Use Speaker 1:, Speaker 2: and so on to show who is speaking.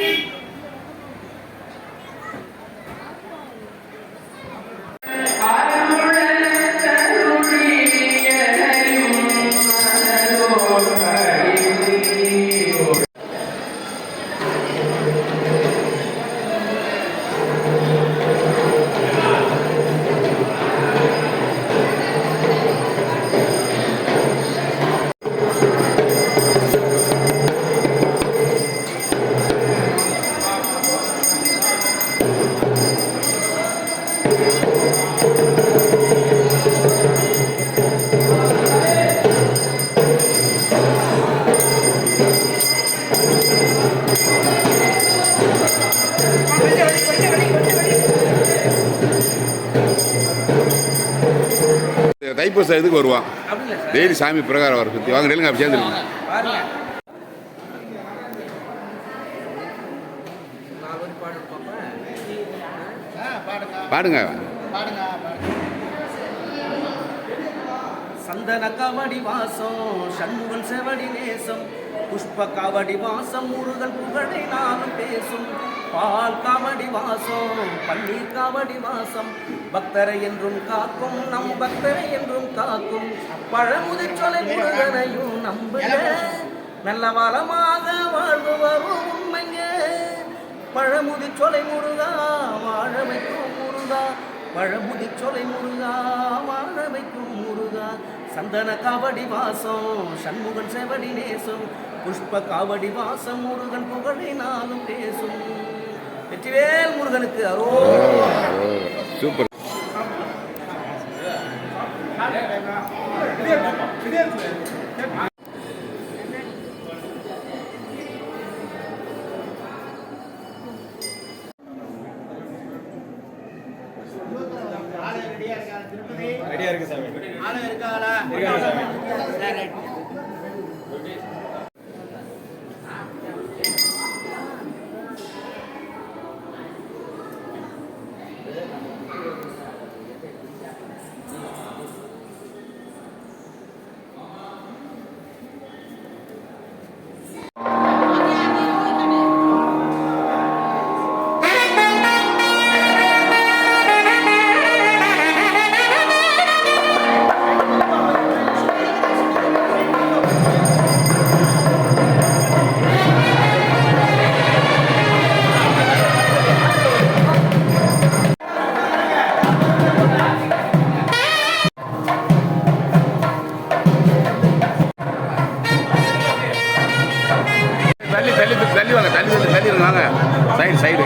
Speaker 1: Happy Thaipusam இதுக்கு வருவான் daily சாமி பிரகாரம் வர சுற்றி வாங்க நெல்லுங்க அப்படி சேர்ந்துருங்க. பாடுங்க.
Speaker 2: சந்தன காவடி வாசம் சண்முகன் செவடி நேசம். புஷ்ப காவடி வாசம் முருகன் புகழை நானும் பேசும். பால் காவடி வாசம் பன்னீர் காவடி வாசம். பக்தரை என்றும் காக்கும் நம் பக்தரை என்றும் காக்கும். பழமுதிர் சொலை முருகனையும் நம்புங்க நல்ல வளமாக வாழ்ந்து வரும் உண்மைங்க பழமுதிர் சொலை முருகா வாழ வைக்கும் முருகா. பழமுடி சொலை முருகா வாழ வைக்கும் முருகா. சந்தன காவடி வாசம் சண்முகன் செவடி நேசம். புஷ்ப காவடி வாசம் முருகன் புகழை நாளும் பேசும். வெற்றிவேல் முருகனுக்கு அரோ
Speaker 1: சூப்பர்.
Speaker 3: ரெடியா இருக்கு? சாமி?
Speaker 2: ஆளு இருக்காளா
Speaker 1: தள்ளி தள்ளி வாங்க தள்ளி தள்ளி தள்ளி வாங்க. Side side.